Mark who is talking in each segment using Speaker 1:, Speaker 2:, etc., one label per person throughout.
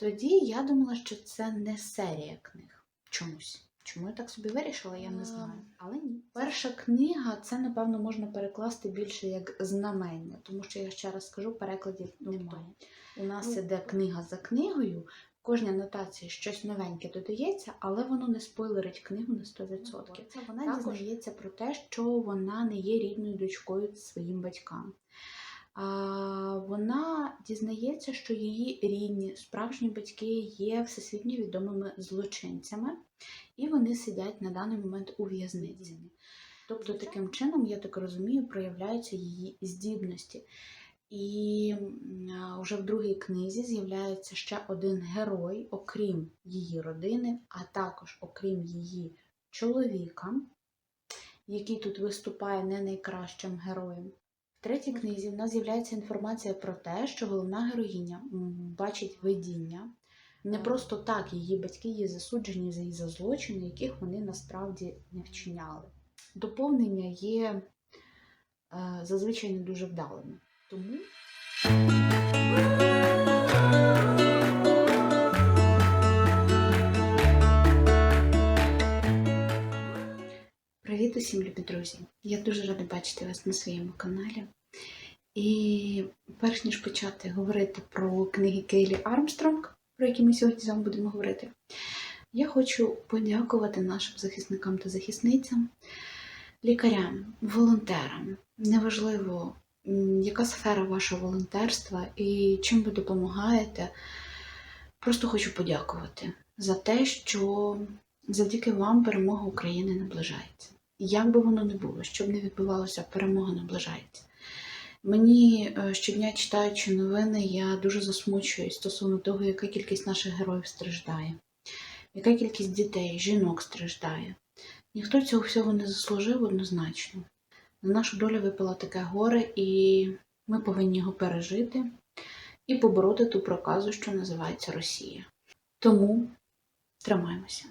Speaker 1: Тоді я думала, що це не серія книг. Чомусь. Чому я так собі вирішила, я не знаю. Але ні. Перша книга це, напевно, можна перекласти більше як знамення, тому що я ще раз скажу, перекладів немає. У нас
Speaker 2: Ну,
Speaker 1: іде книга за книгою. В кожній анотації щось новеньке додається, але воно не спойлерить книгу на 100%. Це вона
Speaker 2: Також-
Speaker 1: дізнається про те, що вона не є рідною дочкою своїм батькам. Вона дізнається, що її рідні, справжні батьки є всесвітньо відомими злочинцями, і вони сидять на даний момент у в'язниці. Тобто, таким чином, я так розумію, проявляються її здібності. І вже в другій книзі з'являється ще один герой, окрім її родини, а також окрім її чоловіка, який тут виступає не найкращим героєм. В третій книзі в нас з'являється інформація про те, що головна героїня бачить видіння. Не просто так її батьки є засуджені за, її за злочини, яких вони насправді не вчиняли. Доповнення є е, зазвичай не дуже вдалими. Тому Привіт усім, любі друзі! Я дуже рада бачити вас на своєму каналі. І перш ніж почати говорити про книги Кейлі Армстронг, про які ми сьогодні з вами будемо говорити, я хочу подякувати нашим захисникам та захисницям, лікарям, волонтерам. Неважливо, яка сфера вашого волонтерства і чим ви допомагаєте. Просто хочу подякувати за те, що завдяки вам перемога України наближається. Як би воно не було, що б не відбувалося, перемога наближається. Мені е, щодня читаючи новини, я дуже засмучуюсь стосовно того, яка кількість наших героїв страждає, яка кількість дітей, жінок страждає. Ніхто цього всього не заслужив однозначно. На нашу долю випало таке горе, і ми повинні його пережити і побороти ту проказу, що називається Росія. Тому тримаємося.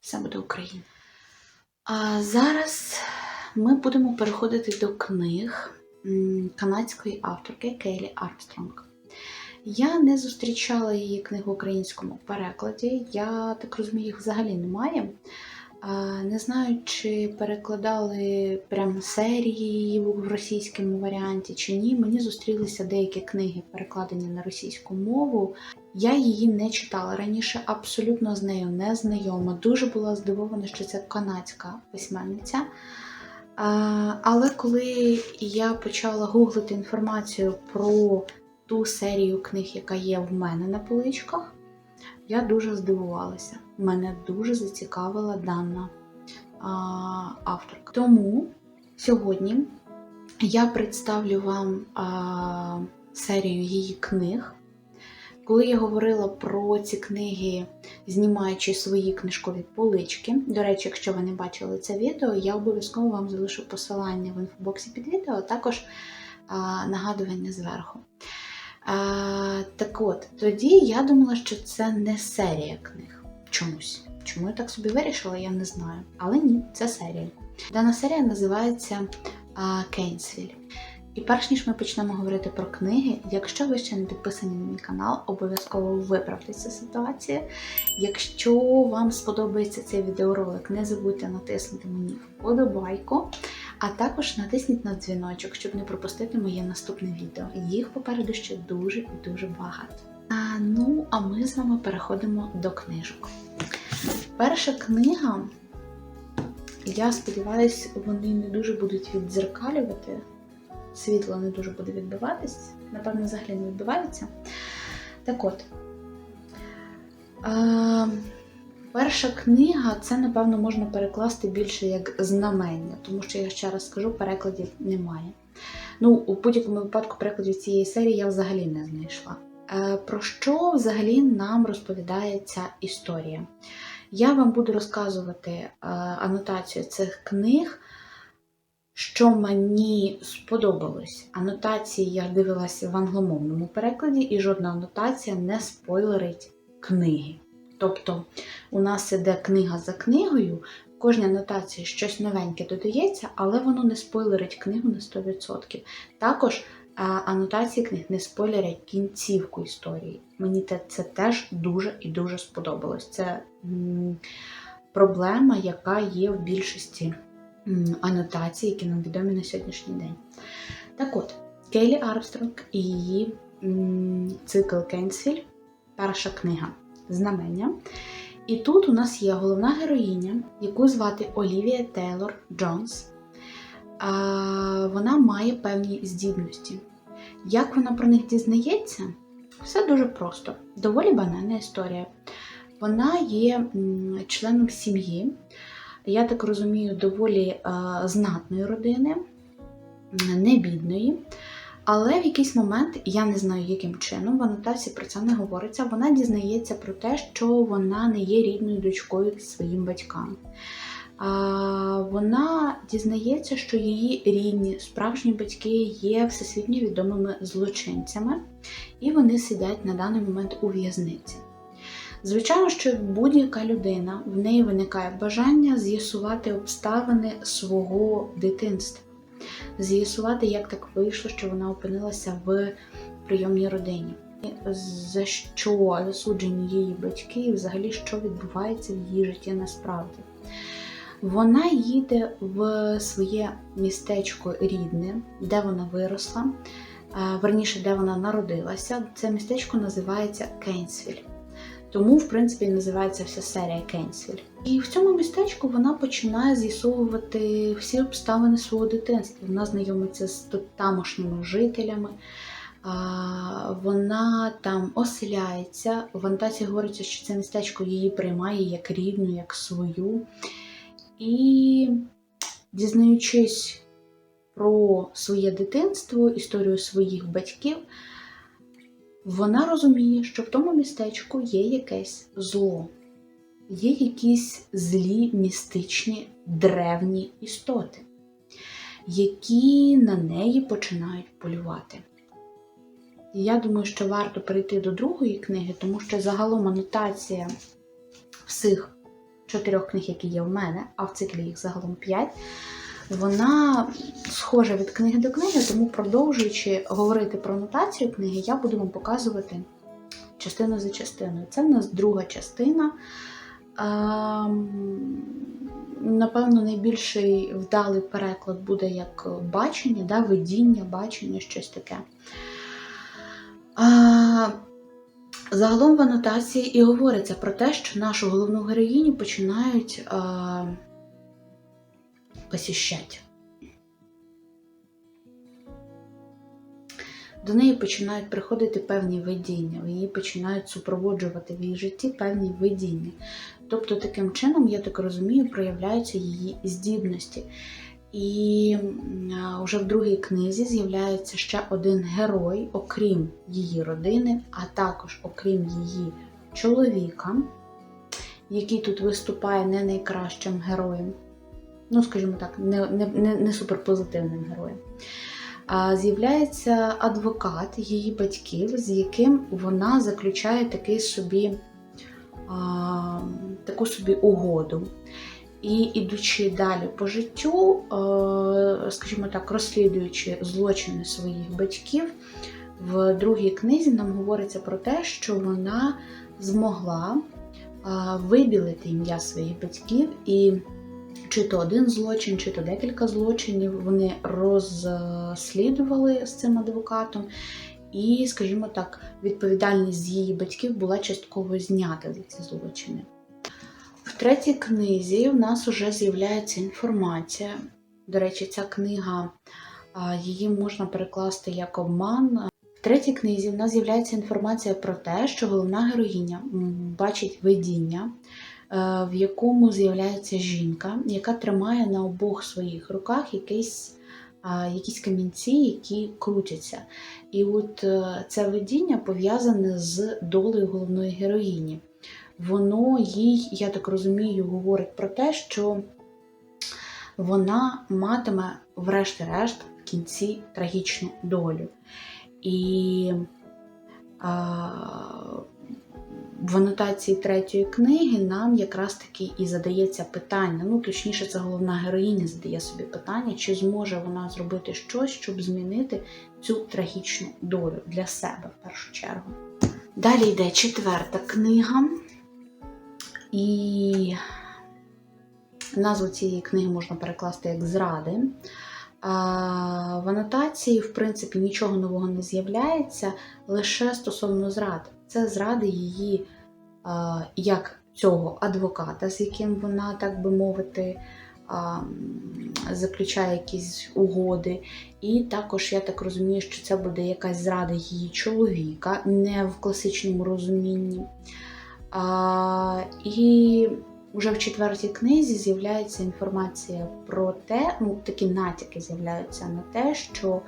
Speaker 1: Все буде Україна. А зараз ми будемо переходити до книг канадської авторки Кейлі Армстронг. Я не зустрічала її книг в українському перекладі. Я так розумію, їх взагалі немає. Не знаю, чи перекладали прямо серії в російському варіанті, чи ні. Мені зустрілися деякі книги, перекладені на російську мову. Я її не читала раніше, абсолютно з нею не знайома. Дуже була здивована, що це канадська письменниця. Але коли я почала гуглити інформацію про ту серію книг, яка є в мене на поличках, я дуже здивувалася. Мене дуже зацікавила дана а, авторка. Тому сьогодні я представлю вам а, серію її книг. Коли я говорила про ці книги, знімаючи свої книжкові полички, до речі, якщо ви не бачили це відео, я обов'язково вам залишу посилання в інфобоксі під відео, а також а, нагадування зверху. Так от, тоді я думала, що це не серія книг. Чомусь. Чому я так собі вирішила, я не знаю. Але ні, це серія. Дана серія називається Кейнсвіль. І перш ніж ми почнемо говорити про книги, якщо ви ще не підписані на мій канал, обов'язково виправте цю ситуацію. Якщо вам сподобається цей відеоролик, не забудьте натиснути мені вподобайку, а також натисніть на дзвіночок, щоб не пропустити моє наступне відео. Їх попереду ще дуже і дуже багато. А, ну, а ми з вами переходимо до книжок. Перша книга, я сподіваюся, вони не дуже будуть віддзеркалювати світло не дуже буде відбиватись, напевно, взагалі не відбивається. Так от, перша книга, це, напевно, можна перекласти більше як знамення, тому що я ще раз скажу, перекладів немає. Ну, у будь-якому випадку перекладів цієї серії я взагалі не знайшла. Е, про що взагалі нам розповідає ця історія? Я вам буду розказувати е, анотацію цих книг що мені сподобалось. Анотації я дивилася в англомовному перекладі, і жодна анотація не спойлерить книги. Тобто, у нас іде книга за книгою, в кожній анотації щось новеньке додається, але воно не спойлерить книгу на 100%. Також анотації книг не спойлерять кінцівку історії. Мені це теж дуже і дуже сподобалось. Це проблема, яка є в більшості анотацій, які нам відомі на сьогоднішній день. Так от, Кейлі Армстронг і її цикл Кенсвіль, перша книга Знамення. І тут у нас є головна героїня, яку звати Олівія Тейлор Джонс. Вона має певні здібності. Як вона про них дізнається? Все дуже просто. Доволі банальна історія. Вона є членом сім'ї, я так розумію, доволі знатної родини, не бідної. Але в якийсь момент, я не знаю, яким чином, в анотації про це не говориться, вона дізнається про те, що вона не є рідною дочкою своїм батькам. Вона дізнається, що її рідні справжні батьки є всесвітньо відомими злочинцями, і вони сидять на даний момент у в'язниці. Звичайно, що будь-яка людина в неї виникає бажання з'ясувати обставини свого дитинства, з'ясувати, як так вийшло, що вона опинилася в прийомній родині. За що засуджені її батьки, і взагалі що відбувається в її житті насправді. Вона їде в своє містечко рідне, де вона виросла, е, верніше, де вона народилася. Це містечко називається Кейнсвіль. Тому, в принципі, називається вся серія Кейнсвіль. І в цьому містечку вона починає з'ясовувати всі обставини свого дитинства. Вона знайомиться з тамошніми жителями. Вона там оселяється. В анотації говориться, що це містечко її приймає як рідну, як свою. І дізнаючись про своє дитинство, історію своїх батьків, вона розуміє, що в тому містечку є якесь зло, є якісь злі містичні древні істоти, які на неї починають полювати. Я думаю, що варто перейти до другої книги, тому що загалом анотація всіх чотирьох книг, які є в мене, а в циклі їх загалом п'ять, вона схожа від книги до книги, тому продовжуючи говорити про анотацію книги, я буду вам показувати частину за частиною. Це в нас друга частина. Ем, Напевно, найбільший вдалий переклад буде як бачення, да, видіння, бачення, щось таке. А, Загалом в анотації і говориться про те, що нашу головну героїню починають а, посіщати. До неї починають приходити певні видіння, її починають супроводжувати в її житті певні видіння. Тобто, таким чином, я так розумію, проявляються її здібності. І вже в другій книзі з'являється ще один герой, окрім її родини, а також окрім її чоловіка, який тут виступає не найкращим героєм, ну, скажімо так, не, не, не, не суперпозитивним героєм. А з'являється адвокат її батьків, з яким вона заключає такий собі, а, таку собі угоду. І ідучи далі по життю, скажімо так, розслідуючи злочини своїх батьків, в другій книзі нам говориться про те, що вона змогла вибілити ім'я своїх батьків, і чи то один злочин, чи то декілька злочинів вони розслідували з цим адвокатом. І, скажімо так, відповідальність з її батьків була частково знята за ці злочини. В третій книзі в нас вже з'являється інформація. До речі, ця книга її можна перекласти як обман. В третій книзі в нас з'являється інформація про те, що головна героїня бачить видіння, в якому з'являється жінка, яка тримає на обох своїх руках якісь, якісь камінці, які крутяться. І от е, це видіння пов'язане з долею головної героїні воно їй, я так розумію, говорить про те, що вона матиме, врешті-решт, в кінці трагічну долю. І а, в анотації третьої книги нам якраз таки і задається питання. Ну, точніше, це головна героїня задає собі питання, чи зможе вона зробити щось, щоб змінити цю трагічну долю для себе в першу чергу. Далі йде четверта книга, і назву цієї книги можна перекласти як зради. В анотації, в принципі, нічого нового не з'являється лише стосовно зрад. Це зради її як цього адвоката, з яким вона, так би мовити, заключає якісь угоди. І також я так розумію, що це буде якась зрада її чоловіка, не в класичному розумінні. І вже в четвертій книзі з'являється інформація про те, ну такі натяки з'являються на те, що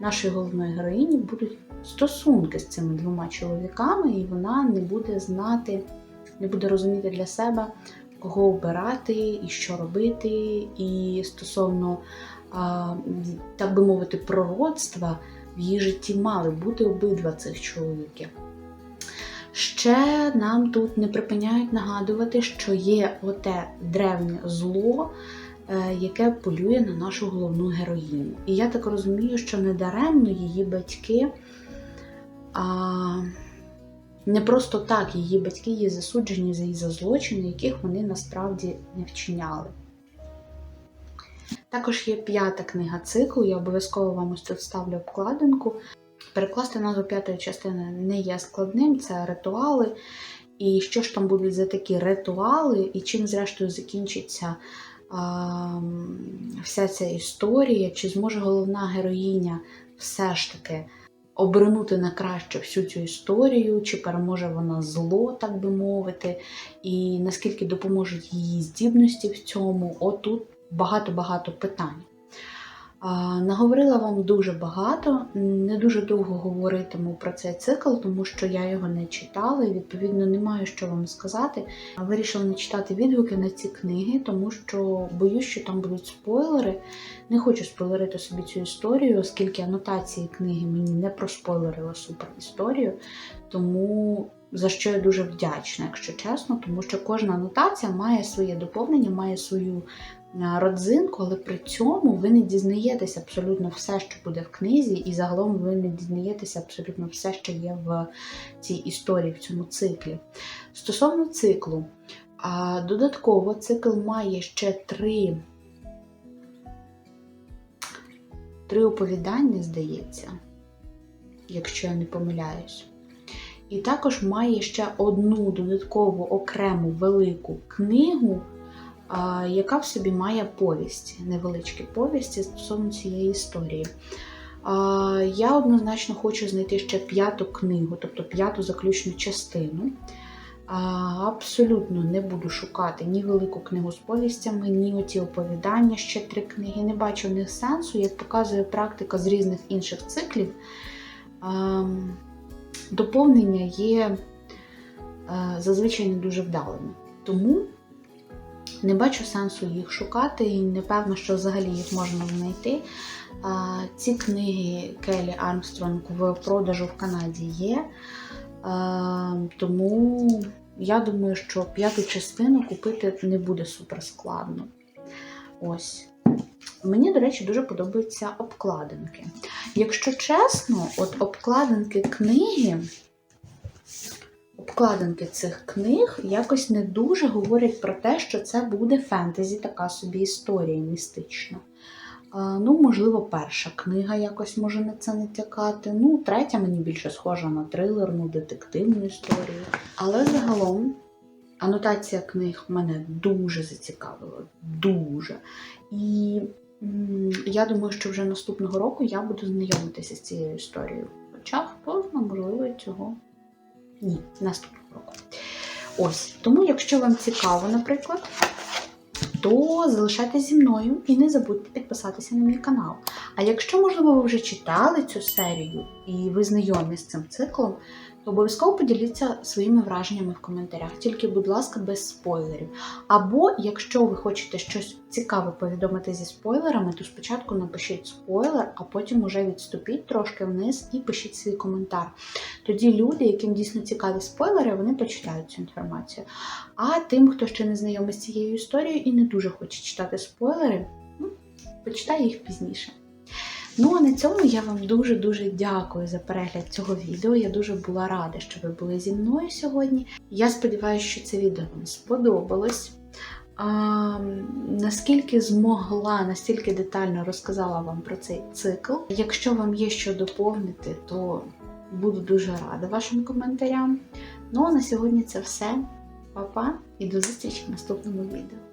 Speaker 1: нашої головної героїні будуть стосунки з цими двома чоловіками, і вона не буде знати, не буде розуміти для себе, кого обирати і що робити. І стосовно, так би мовити, пророцтва в її житті мали бути обидва цих чоловіків. Ще нам тут не припиняють нагадувати, що є оте древнє зло, е, яке полює на нашу головну героїню. І я так розумію, що недаремно її батьки, а не просто так її батьки є засуджені за її за злочини, яких вони насправді не вчиняли. Також є п'ята книга циклу, я обов'язково вам ось тут ставлю обкладинку. Перекласти назву п'ятої частини не є складним, це ритуали. І що ж там будуть за такі ритуали, і чим, зрештою, закінчиться а, вся ця історія, чи зможе головна героїня все ж таки обернути на краще всю цю історію, чи переможе вона зло, так би мовити, і наскільки допоможуть її здібності в цьому, отут багато-багато питань. Наговорила вам дуже багато, не дуже довго говоритиму про цей цикл, тому що я його не читала і відповідно не маю що вам сказати. Вирішила не читати відгуки на ці книги, тому що боюсь, що там будуть спойлери. Не хочу спойлерити собі цю історію, оскільки анотації книги мені не проспойлерила супер історію. Тому за що я дуже вдячна, якщо чесно, тому що кожна анотація має своє доповнення, має свою родзинку, але при цьому ви не дізнаєтеся абсолютно все, що буде в книзі, і загалом ви не дізнаєтеся абсолютно все, що є в цій історії, в цьому циклі. Стосовно циклу, додатково цикл має ще три, три оповідання, здається, якщо я не помиляюсь. І також має ще одну додаткову окрему велику книгу яка в собі має повість, невеличкі повісті стосовно цієї історії. Я однозначно хочу знайти ще п'яту книгу, тобто п'яту заключну частину. Абсолютно не буду шукати ні велику книгу з повістями, ні оті оповідання, ще три книги. Не бачу в них сенсу, як показує практика з різних інших циклів. Доповнення є зазвичай не дуже вдалими. Тому не бачу сенсу їх шукати, і не певно, що взагалі їх можна знайти. Ці книги Келі Армстронг в продажу в Канаді є. Тому я думаю, що п'яту частину купити не буде супер складно. Ось. Мені, до речі, дуже подобаються обкладинки. Якщо чесно, от обкладинки книги обкладинки цих книг якось не дуже говорять про те, що це буде фентезі, така собі історія містична. Ну, можливо, перша книга якось може на це не тякати. Ну, третя мені більше схожа на трилерну, детективну історію. Але загалом анотація книг мене дуже зацікавила. Дуже. І я думаю, що вже наступного року я буду знайомитися з цією історією. Хоча хто можливо, цього ні, наступного року. Ось. Тому, якщо вам цікаво, наприклад, то залишайтеся зі мною і не забудьте підписатися на мій канал. А якщо, можливо, ви вже читали цю серію і ви знайомі з цим циклом, Обов'язково поділіться своїми враженнями в коментарях, тільки, будь ласка, без спойлерів. Або, якщо ви хочете щось цікаве повідомити зі спойлерами, то спочатку напишіть спойлер, а потім уже відступіть трошки вниз і пишіть свій коментар. Тоді люди, яким дійсно цікаві спойлери, вони почитають цю інформацію. А тим, хто ще не знайомий з цією історією і не дуже хоче читати спойлери, ну, почитає їх пізніше. Ну а на цьому я вам дуже-дуже дякую за перегляд цього відео. Я дуже була рада, що ви були зі мною сьогодні. Я сподіваюся, що це відео вам сподобалось. А, наскільки змогла, настільки детально розказала вам про цей цикл. Якщо вам є що доповнити, то буду дуже рада вашим коментарям. Ну а на сьогодні це все. Па-па і до зустрічі в наступному відео.